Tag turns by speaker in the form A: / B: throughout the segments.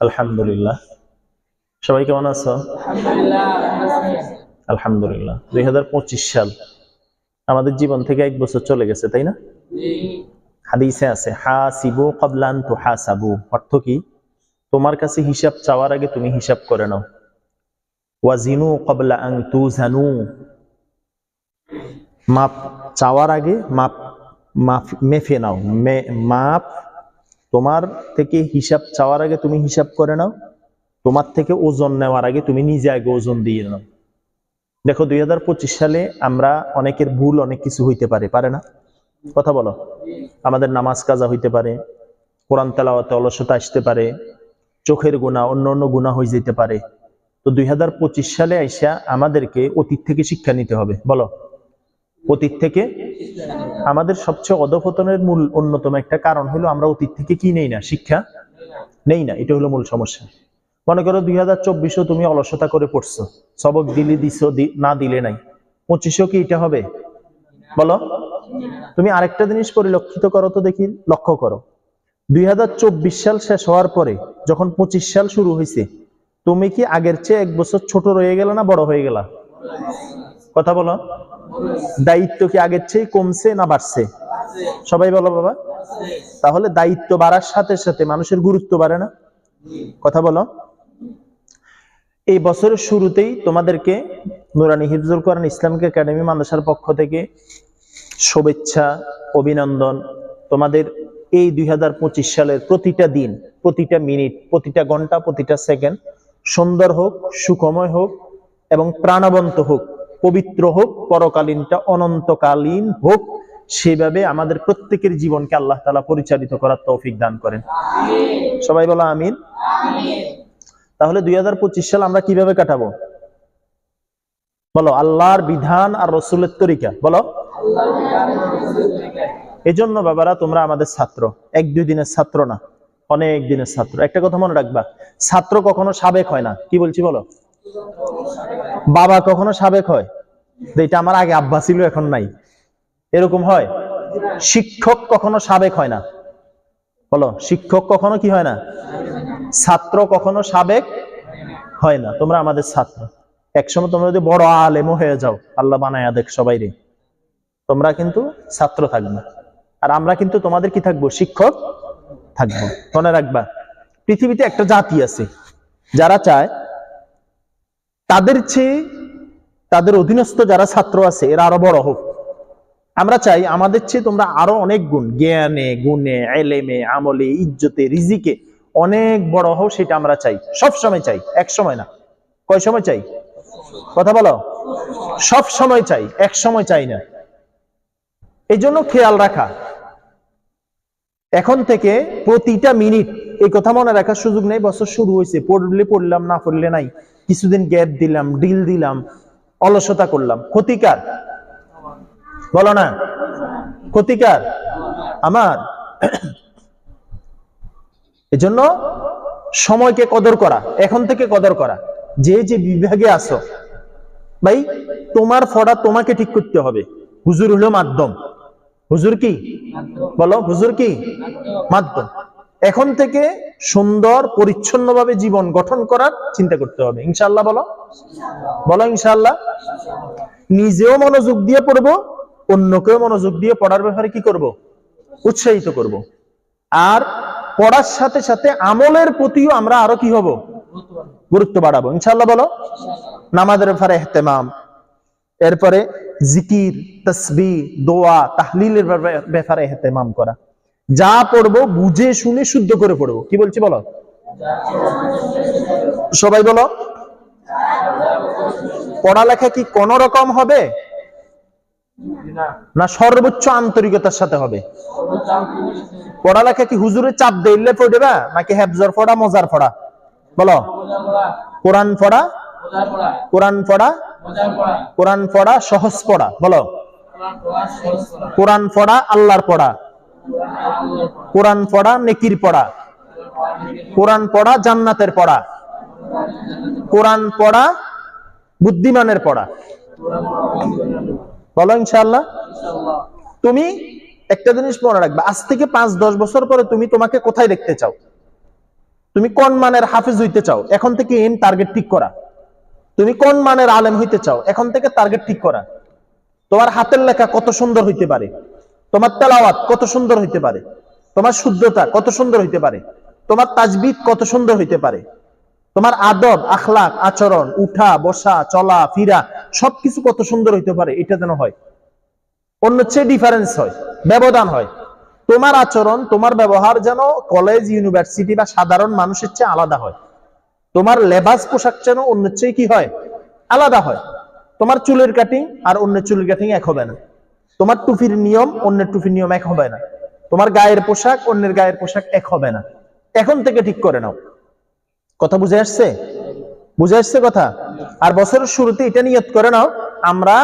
A: আলহামদুলিল্লাহ। সবাই কেমন আছো? আলহামদুলিল্লাহ। দুই সাল আমাদের জীবন থেকে এক বছর চলে গেছে, তাই না? হাদিসে আছে, হাসিবু ক্বাবলান তুহাসাবু। অর্থ কি? তোমার কাছে হিসাব চাওয়ার আগে তুমি হিসাব করে নাও। ওয়াজিনু ক্বাবলা আন তুজানু। মাপ চাওয়ার আগে মাপ মাপ মেফে নাও। মাপ তোমার থেকে হিসাব চাওয়ার আগে তুমি হিসাব করে নাও। তোমার থেকে ওজন নেওয়ার আগে তুমি নিজে আগে ওজন দিয়ে নাও। দেখো, দুই হাজার পঁচিশ সালে আমরা অনেকের ভুল অনেক কিছু হইতে পারে পারে না? কথা বলো। আমাদের নামাজ কাজা হইতে পারে, কোরআন তেলাওয়াতে অলসতা আসতে পারে, চোখের গুণা, অন্য অন্য গুণা হয়ে যেতে পারে। তো দুই হাজার পঁচিশ সালে আইসা আমাদেরকে অতীত থেকে শিক্ষা নিতে হবে। বলো। অতীত থেকে আমাদের সবচেয়ে অধপতনের মূল অন্যতম একটা কারণ হলো আমরা অতীত থেকে কি নেই না, শিক্ষা নেই না এটা হলো মূল সমস্যা। মনে করো দুই হাজার চব্বিশও তুমি অলসতা করে পড়ছো, সবক দিলে দিছো না দিলে নাই। পঁচিশেও কি এটা হবে? বলো। তুমি আরেকটা জিনিস পরিলক্ষিত করো তো দেখি, লক্ষ্য করো। দুই হাজার চব্বিশ সাল শেষ হওয়ার পরে যখন পঁচিশ সাল শুরু হয়েছে, তুমি কি আগের চেয়ে এক বছর ছোট রয়ে গেল না বড় হয়ে গেলা? কথা বলো। দায়িত্ব কি আগের চেয়ে কমছে না বাড়ছে? সবাই বলো বাবা। তাহলে দায়িত্ব বাড়ার সাথে সাথে মানুষের গুরুত্ব বাড়ে না? কথা বলো। এই বছরের শুরুতেই তোমাদেরকে নুরানি হিফজুল কোরআন ইসলামিক একাডেমি মাদ্রাসার পক্ষ থেকে শুভেচ্ছা, অভিনন্দন। তোমাদের এই দুই হাজার পঁচিশ সালের প্রতিটা দিন, প্রতিটা মিনিট, প্রতিটা ঘণ্টা, প্রতিটা সেকেন্ড সুন্দর হোক, সুখময় হোক এবং প্রাণবন্ত হোক। পবিত্র হোক পরকালীনটা অনন্তকালীন হোক সেভাবে আমাদের প্রত্যেকের জীবনকে আল্লাহ তালা পরিচালিত করার তৌফিক দান করেন। সবাই বলো আমিন। তাহলে দুই সাল আমরা কীভাবে কাটাবো? বলো আল্লাহর বিধান আর রসুলের তরিকা। বলো। এজন্য বাবারা তোমরা আমাদের ছাত্র। এক দুই দিনের ছাত্র না অনেক দিনের ছাত্র। একটা কথা মনে রাখবা ছাত্র কখনো সাবেক হয় না। কি বলছি বলো? বাবা কখনো সাবেক হয়? এটা আমার আগে আব্বা ছিল, এখন নাই। এরকম হয়? শিক্ষক কখনো সাবেক হয় না। বলো, শিক্ষক কখনো কি হয় না? ছাত্র কখনো সাবেক হয় না। তোমরা আমাদের ছাত্র। একসময় তোমরা যদি বড় আলেমও হয়ে যাও, আল্লাহ বানায়া দেখ সবাই রে। তোমরা কিন্তু ছাত্র থাকবে। আর আমরা কিন্তু তোমাদের কি থাকব? শিক্ষক থাকব। মনে রাখবা, পৃথিবীতে একটা জাতি আছে, যারা চায় তাদের চেয়ে তাদের অধীনস্থ যারা ছাত্র আছে, এরা আরও বড় হোক। আমরা চাই আমাদের চেয়ে তোমরা আরও অনেক গুণ, জ্ঞানে, গুণে, এলেমে, আমলে, ইজ্জতে, রিজিকে অনেক বড় হোক সেটা আমরা চাই। সব সময় চাই, এক সময় না। কয় সময় চাই? কথা বলো। সব সময় চাই, এক সময় চাই না। এই জন্য খেয়াল রাখা। এখন থেকে প্রতিটা মিনিট, এই কথা মনে রাখার সুযোগ নেই, বছর শুরু হয়েছে, পড়লে পড়লাম, না পড়লে নাই। কিছুদিন গ্যাপ দিলাম ডিল দিলাম অলসতা করলাম। ক্ষতিকার বলো না। ক্ষতিকার আমার। এজন্য সময়কে কদর করা, এখন থেকে কদর করা। যে যে বিভাগে আসো ভাই, তোমার ফড়া তোমাকে ঠিক করতে হবে। হুজুর হলো মাধ্যম। হুজুর কি? বলো, হুজুর কি? মাধ্যম। এখন থেকে সুন্দর, পরিচ্ছন্নভাবে জীবন গঠন করার চিন্তা করতে হবে। ইনশাআল্লাহ বলো? বলো ইনশাআল্লাহ। নিজেও মনোযোগ দিয়ে পড়ব, অন্যকেও মনোযোগ দিয়ে পড়ার ব্যাপারে কি করব? উৎসাহিত করব। আর পড়ার সাথে সাথে আমলের প্রতিও আমরা আরও কি হব? গুরুত্ব বাড়াবো। ইনশাল্লাহ বলো? নামাজের ব্যাপারে এহতেমাম। এরপরে জিকির তসবি দোয়া, তাহলিলের ব্যাপারে এহতেমাম করা। যা পড়ব বুঝে শুনে শুদ্ধ করে পড়ব। কি বলছি বলো? সবাই বলো। পড়ালেখা কি কোন রকম হবে? না, সর্বোচ্চ আন্তরিকতার সাথে হবে। পড়ালেখা কি হুজুরের চাপ দিলে পড়বে নাকি হেফজর পড়া, মজার পড়া? বলো। কোরআন পড়া কোরআন পড়া কোরআন পড়া, সহজ পড়া। বলো। কোরআন পড়া, আল্লাহর পড়া। কোরআন পড়া, নেকির পড়া। কোরআন পড়া, জান্নাতের পড়া। কোরআন পড়া, বুদ্ধিমানের পড়া। বলো ইনশাআল্লাহ। তুমি একটা জিনিস মনে রাখবে, আজ থেকে পাঁচ, দশ বছর পরে তুমি তোমাকে কোথায় দেখতে চাও? তুমি কোন মানের হাফিজ হইতে চাও? এখন থেকে এম টার্গেট ঠিক করা। তুমি কোন মানের আলেম হইতে চাও? এখন থেকে টার্গেট ঠিক করা। তোমার হাতের লেখা কত সুন্দর হইতে পারে? তোমার তেলাওয়াত কত সুন্দর হইতে পারে? তোমার শুদ্ধতা কত সুন্দর হইতে পারে? তোমার তাজবিদ কত সুন্দর হইতে পারে? তোমার আদব, আখলাক, আচরণ, উঠা, বসা, চলা, ফিরা, সবকিছু কত সুন্দর হইতে পারে, এটা যেন হয়। অন্য চেয়ে ডিফারেন্স হয়, ব্যবধান হয়। তোমার আচরণ, তোমার ব্যবহার যেন কলেজ ইউনিভার্সিটি বা সাধারণ মানুষের চেয়ে আলাদা হয়। তোমার লেবাস পোশাক যেন অন্যের চেয়ে কি হয়? আলাদা হয়। তোমার চুলের কাটিং আর অন্য চুলের কাটিং এক হবে না। তোমার টুপির নিয়ম, অন্যের টুপির নিয়ম এক হবে না। তোমার গায়ের পোশাক, অন্যের গায়ের পোশাক এক হবে না। এখন থেকে ঠিক করে নাও। কথা বুঝে আসছে? বুঝে আসছে কথা? আর বছরের শুরুতে এটা নিয়ত করে নাও, আমরা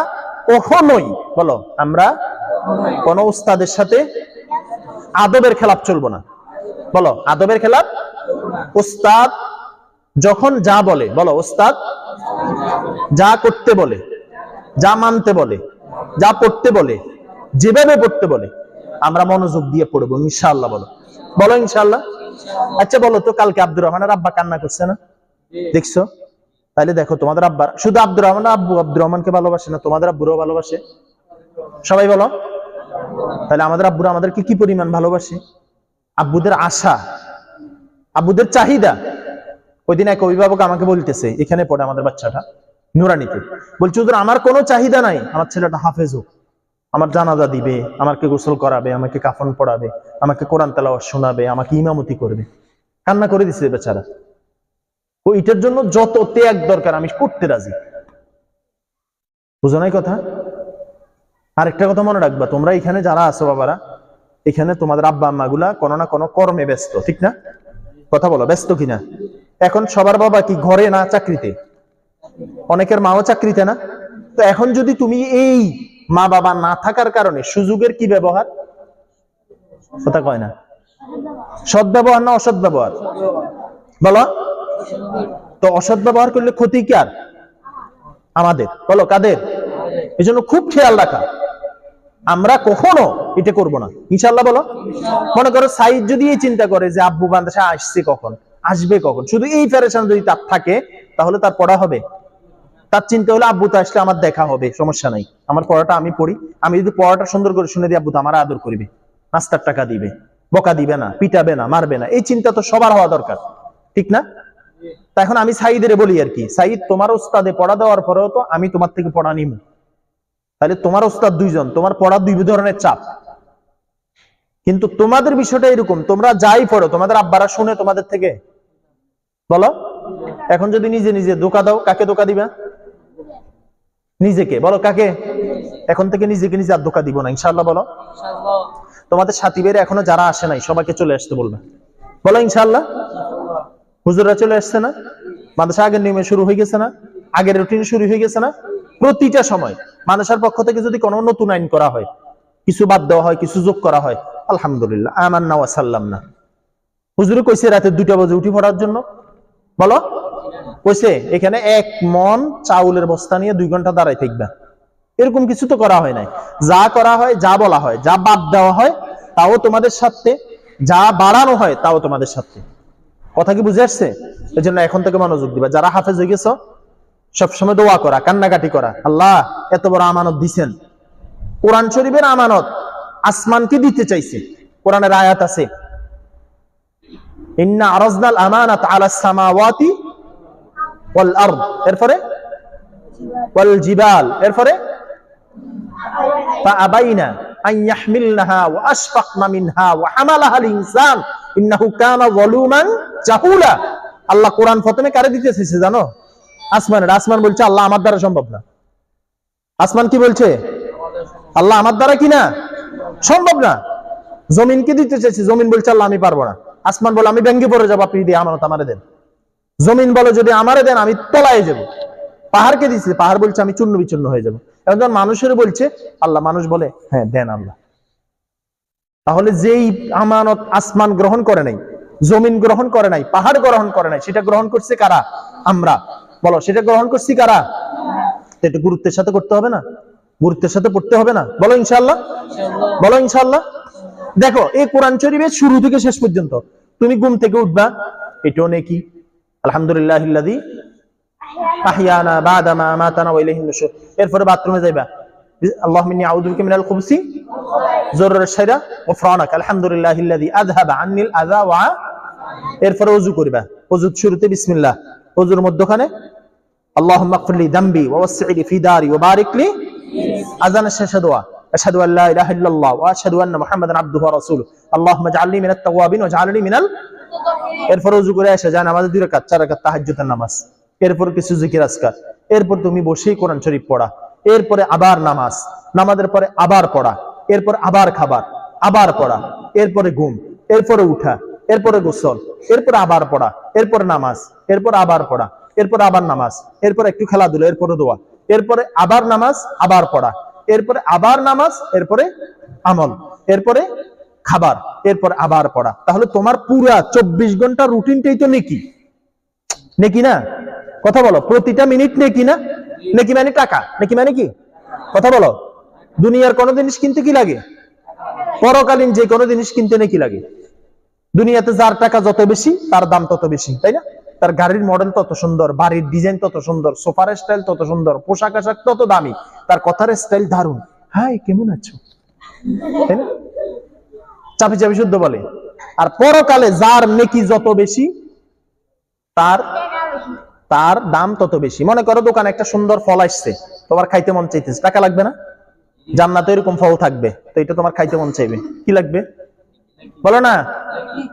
A: কখনোই, বলো, আমরা কোন উস্তাদের সাথে আদবের খেলাপ চলবো না। বলো, আদবের খেলাপ? উস্তাদ যখন যা বলে, বলো, উস্তাদ যা করতে বলে, যা মানতে বলে যা পড়তে বলে, যেভাবে পড়তে বলে, আমরা মনোযোগ দিয়ে পড়ব, ইনশাআল্লাহ বলো। বলো ইনশাআল্লাহ। আচ্ছা বলো তো, কালকে আব্দুর রহমানের আব্বা কান্না করছে না? দেখছ? তাহলে দেখো, তোমাদের আব্বার শুধু আব্দুর রহমান আব্বু আব্দুর রহমানকে ভালোবাসে না, তোমাদের আব্বুরও ভালোবাসে। সবাই বলো। তাহলে আমাদের আব্বুরা আমাদেরকে কি পরিমাণ ভালোবাসে? আব্বুদের আশা, আব্বুদের চাহিদা। ওই দিন এক অভিভাবক আমাকে বলতেছে, এখানে পড়ে আমাদের বাচ্চাটা। নুরানিতে। বলছে, হুজুর, আমার কোনো চাহিদা নাই। আমার ছেলেটা হাফেজ হোক। আমার জানাজা দিবে, আমাকে গোসল করাবে, আমাকে কাফন পড়াবে, আমাকে কোরআন তেলাওয়াত শোনাবে, আমাকে ইমামতি করবে। কান্না করে দিছে বেচারা। ও জন্য যত ত্যাগ দরকার, আমি করতে রাজি। বুঝো নাই কথা? আরেকটা কথা মনে রাখবা, তোমরা এখানে যারা আছো বাবারা, এখানে তোমাদের আব্বা আম্মা গুলা কোনো না কোনো কর্মে ব্যস্ত, ঠিক না? কথা বলো, ব্যস্ত কিনা? এখন সবার বাবা কি ঘরে না চাকরিতে? অনেকের মাও চাকরিতে না। তো এখন যদি তুমি এই মা বাবা না থাকার কারণে সুযোগের কি ব্যবহার? কথা কয় না। সৎ ব্যবহার না অসৎ ব্যবহার? বলো। তো অসৎ ব্যবহার করলে ক্ষতি কার আমাদের। বলো, কাদের? এই জন্য খুব খেয়াল রাখা। আমরা কখনো এটা করব না। ইনশাল্লাহ বলো। মনে করো সাইদ যদি এই চিন্তা করে যে আব্বু বান্দাসা আসছে কখন? আসবে কখন? শুধু এই প্যারেশান যদি তার থাকে, তাহলে তার পড়া হবে। তার চিন্তা হলো, আব্বু, তো আসলে আমার দেখা হবে, সমস্যা নাই। আমার পড়াটা আমি পড়ি। আমি যদি পড়াটা সুন্দর করে শুনে দিই, আব্বু, তো আমার আদর করবে। নাস্তার টাকা দিবে, বকা দিবে না, পিটাবে না, মারবে না। এই চিন্তা তো সবার হওয়া দরকার। ঠিক না? তা এখন আমি সাইদের বলি আর কি, সাইদ, তোমার ওস্তাদে পড়া দেওয়ার পরেও তো আমি তোমার থেকে পড়া নিব তাহলে তোমার ওস্তাদ দুইজন, তোমার পড়া দুই ধরনের চাপ। কিন্তু তোমাদের বিষয়টা এরকম, তোমরা যাই পড়ো, তোমাদের আব্বারা শুনে তোমাদের থেকে। বলো? এখন যদি নিজে নিজে ধোকা দাও, কাকে ধোকা দিবা? নিজেকে বলো কাকে? এখন থেকে নিজেকে নিজে আর ধোকা দিব না ইনশাল্লাহ বলো। তোমাদের সাথী বেরে এখনও যারা আসে নাই সবাইকে চলে আসতে বলবে। বলো ইনশাল্লাহ হুজুররা চলে আসছে না? মাদ্রাসা আগের নিয়মে শুরু হয়ে গেছে না? আগের রুটিন শুরু হয়ে গেছে না? প্রতিটা সময় মানুষের পক্ষ থেকে যদি কোনো নতুন আইন করা হয় কিছু বাদ দেওয়া হয় কিছু যোগ করা হয় আলহামদুলিল্লাহ আমার না সাল্লাম না হুজুরে কইছে রাতে দুইটা বাজে উঠি পড়ার জন্য। বলো। কইছে, এখানে এক মন চাউলের বস্তা নিয়ে দুই ঘণ্টা দাঁড়াই থাকবে। এরকম কিছু তো করা হয় নাই। যা করা হয়, যা বলা হয়, যা বাদ দেওয়া হয়, তাও তোমাদের সাথে। যা বাড়ানো হয়, তাও তোমাদের সাথে। কথা কি বুঝে আসছে? এই জন্য এখন থেকে মনোযোগ দিবা। যারা হাফেজ হয়ে গেছো, সবসময় দোয়া করা, কান্নাকাটি করা। আল্লাহ, এত বড় আমানত দিছেন। কোরআন শরীফের আমানত আসমানকে দিতে চাইছে। কোরআনের আয়াত আছে, ইন্না আরাজনাল আমানাত আলা ওয়াল আরদ এরপরে ওয়াল জিবাল এরপরে فأبينا أن يحملنها وأشفقن منها وحملها الإنسان إنه كان ظلوما جهولا আল্লাহ কোরআন প্রথমে কারে দিতে চাইছে জানো আসমানের আসমান বলছে আল্লাহ আমার দ্বারা সম্ভব না আসমান কি বলছে আল্লাহ আমার দ্বারা কি না সম্ভব না জমিন কি দিতে চাইছে জমিন বলছে আল্লাহ আমি পারবো না আসমান বলে আমি ব্যাঙ্গে পড়ে যাবো আপনি দিয়ে আমানত আমারে দেন জমিন বলে যদি আমারে দেন, আমি তলায় যাব। পাহাড়কে দিচ্ছে পাহাড় বলছে, আমি চূর্ণ বিচূর্ণ হয়ে যাব। এখন মানুষের বলছে, আল্লাহ মানুষ বলে হ্যাঁ দেন আল্লাহ। তাহলে যেই আমানত আসমান গ্রহণ করে নাই, জমিন গ্রহণ করে নাই, পাহাড় গ্রহণ করে নাই, সেটা গ্রহণ করছে কারা? আমরা। বলো, সেটা গ্রহণ করছি কারা? এটা গুরুত্বের সাথে করতে হবে না? গুরুত্বের সাথে পড়তে হবে না? বলো ইনশাল্লাহ বলো ইনশাল্লাহ দেখো, এই কোরআন শরীফের শুরু থেকে শেষ পর্যন্ত, তুমি ঘুম থেকে উঠবা, এটাও নাকি? আলহামদুলিল্লাহ ইল্লাযী আহিয়ানা বাদামা আমাতানা ওয়া ইলাইহিন নুশুর এরপরে বাথরুমে যাইবা আল্লাহুম্মা ইন্নী আউযু বিকা মিনাল খুবসি জরুর শাইরা ওফরানাক আলহামদুলিল্লাহ ইল্লাযী আযহাবা আন্নিল আযা ওয়া এরপরে ওযু করবা ওযুর শুরুতে বিসমিল্লাহ ওযুর মধ্যখানে اللهم اغفر لي ذنبي ووسع لي في داري وبارك لي اذان الشهادة دعاء اشهد ان لا اله الا الله واشهد ان محمدا عبده ورسوله اللهم اجعلني من التوابين واجعلني من ال এরপর উজু করে এসে যায় নামাজের দুই রাকাত, চার রাকাত তাহাজ্জুদের নামাজ। এরপর কিছু জিকির আজকার। এরপর তুমি বসেই কোরআন শরীফ পড়া। এরপরে আবার নামাজ। নামাজের পরে আবার পড়া। এরপর আবার খাবার। আবার পড়া। এরপরে ঘুম। এরপরে উঠা। এরপরে গোসল। এরপরে আবার পড়া। এরপরে নামাজ। এরপর আবার পড়া। এরপরে আবার নামাজ। এরপর একটু খেলাধুলা, এরপরে দোয়া। এরপরে আবার নামাজ, আবার পড়া। এরপরে আবার নামাজ, এরপরে আমল। এরপরে খাবার, এরপর আবার পড়া। তাহলে তোমার পুরা চব্বিশ ঘণ্টা রুটিনটাই তো নেকি। নেকি না? কথা বলো, প্রতিটা মিনিট নেকি না? নেকি মানে টাকা? নেকি মানে কি? কথা বলো। দুনিয়ার কোনো জিনিস কিনতে কি লাগে? পরকালীন যে কোনো জিনিস কিনতে নাকি লাগে? দুনিয়াতে যার টাকা যত বেশি, তার দাম তত বেশি, তাই না? তার গাড়ির মডেল তত সুন্দর, বাড়ির ডিজাইন তত সুন্দর, সোফার স্টাইল তত সুন্দর, পোশাক আশাক তত দামি, তার কথার স্টাইল দারুণ। হাই, কেমন আছো? তাই না? চাপি চাপি শুদ্ধ বলে। আর পরকালে যার নেকি যত বেশি, তার তার দাম তত বেশি। মনে করো দোকানে একটা সুন্দর ফল আসছে, তোমার খাইতে মন চাইতেছে, টাকা লাগবে না? জান্নাতে এরকম ফল থাকবে, তো এটা তোমার খাইতে মন চাইবে। কি লাগবে? বলো না?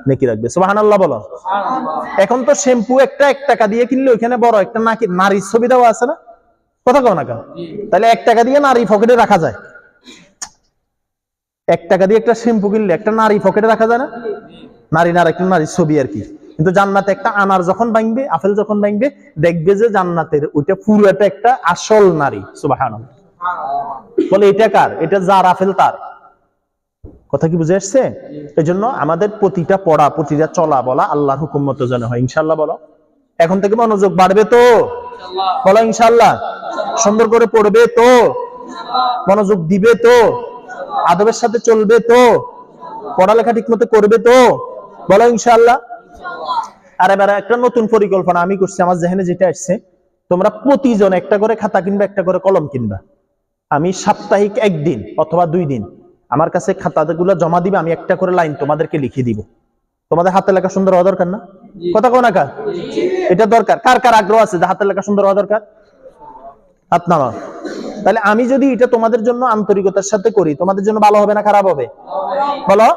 A: নেকি লাগবে। সুবাহান বলো। এখন তো শ্যাম্পু একটা এক টাকা দিয়ে কিনলে ওইখানে বড় একটা নাকি নারীর ছবি দেওয়া আছে না? কথা কও না কেন? তাহলে এক টাকা দিয়ে নারী পকেটে রাখা যায়। এক টাকা দিয়ে একটা শ্যাম্পু কিনলে একটা নারী পকেটে রাখা যায় না? নারী না একটা নারীর ছবি আর কি। কিন্তু জান্নাতে একটা আনার যখন ভাঙবে, আপেল যখন ভাঙবে, দেখবে যে জান্নাতের ওইটা পুরোটা একটা আসল নারী। সুবাহান বলে, এটা কার? এটা যার আপেল তার? কথা কি বুঝে আসছে? এই জন্য আমাদের প্রতিটা পড়া, প্রতিটা চলা বলা আল্লাহর হুকুম মতো যেন হয়। ইনশাল্লাহ বলো। এখন থেকে মনোযোগ বাড়বে তো? বলো ইনশাল্লাহ সুন্দর করে পড়বে তো? মনোযোগ দিবে তো? আদবের সাথে চলবে তো? পড়ালেখা ঠিক মতো করবে তো? বলো ইনশাল্লাহ আর এবার একটা নতুন পরিকল্পনা আমি করছি আমার জেহেনে যেটা আসছে তোমরা প্রতিজন একটা করে খাতা কিনবা একটা করে কলম কিনবা। আমি সাপ্তাহিক একদিন অথবা দুই দিন আমার কাছে খাতাগুলো জমা দিবে আমি একটা করে লাইন তোমাদেরকে লিখে দিব। তোমাদের হাতে লেখা সুন্দর হওয়া দরকার না? কথা কোন এটা দরকার। কার কার আগ্রহ আছে? যে হাতে লেখা সুন্দর হওয়া দরকার? নামা তাহলে আমি যদি এটা তোমাদের জন্য আন্তরিকতার সাথে করি, তোমাদের জন্য ভালো হবে না খারাপ হবে? বলো?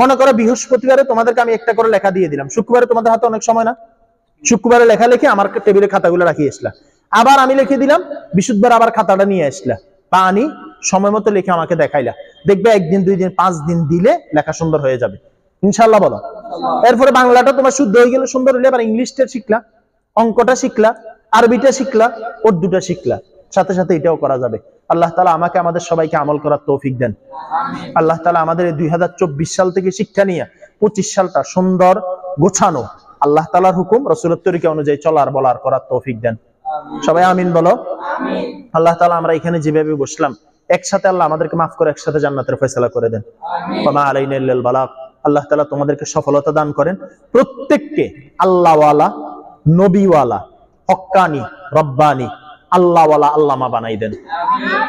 A: মনে করো বৃহস্পতিবারে তোমাদেরকে আমি একটা করে লেখা দিয়ে দিলাম। শুক্রবারে তোমাদের হাতে অনেক সময় না? শুক্রবারে লেখা লিখে আমার টেবিলে খাতাগুলো রাখিয়ে আসলা। আবার আমি লিখে দিলাম, বিশুদ্ধবার আবার খাতাটা নিয়ে আসলা। বা আনি, সময় মতো লিখে আমাকে দেখাইলা। দেখবে একদিন, দুই দিন, পাঁচ দিন দিলে লেখা সুন্দর হয়ে যাবে। ইনশাল্লাহ বলো। এরপরে বাংলাটা তোমার শুদ্ধ হয়ে গেলে সুন্দর হলে আবার ইংলিশটা শিখলা, অঙ্কটা শিখলা আরবিটা শিখলা, উর্দুটা শিখলা। সাথে সাথে এটাও করা যাবে। আল্লাহ তালা আমাকে, আমাদের সবাইকে আমল করার তৌফিক দেন। আল্লাহ তালা আমাদের দুই হাজার চব্বিশ সাল থেকে শিক্ষা নিয়ে পঁচিশ সালটা সুন্দর গোছানো। আল্লাহ তালার হুকুম, রসুলের অনুযায়ী চলার বলার করার তৌফিক দেন। সবাই আমিন বলো? আল্লাহ তালা আমরা এখানে যেভাবে বসলাম, একসাথে আল্লাহ আমাদেরকে মাফ করে একসাথে জান্নাতের ফয়সালা করে দেন। ওমা আলাইনা ইল্লাল আল্লাহ তালা তোমাদেরকে সফলতা দান করেন। প্রত্যেককে আল্লাহওয়ালা, নবীওয়ালা হক্কানি, রব্বানি, আল্লাহওয়ালা আল্লামা বানাই দেন।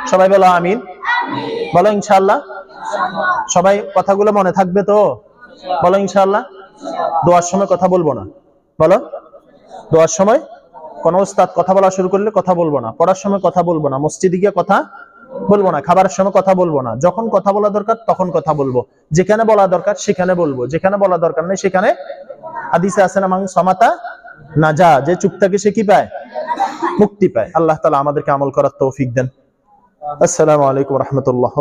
A: সবাই বলো আমিন? বলো ইনশাআল্লাহ। সবাই কথাগুলো মনে থাকবে তো? বলো ইনশাল্লাহ দোয়ার সময় কথা বলব না। বলো। দোয়ার সময় কোন ওস্তাদ কথা বলা শুরু করলে কথা বলব না। পড়ার সময় কথা বলব না। মসজিদে গিয়ে কথা বলব না। খাবারের সময় কথা বলব না। যখন কথা বলা দরকার তখন কথা বলব। যেখানে বলা দরকার সেখানে বলব। যেখানে বলা দরকার নেই সেখানে হাদিসে আছে না মাং সমাতা না যা, যে চুপ থাকে সে কি পায়? মুক্তি পায়। আল্লাহ তালা আমাদেরকে আমল করার তৌফিক দেন। আসসালামু আলাইকুম রহমতুল্লাহ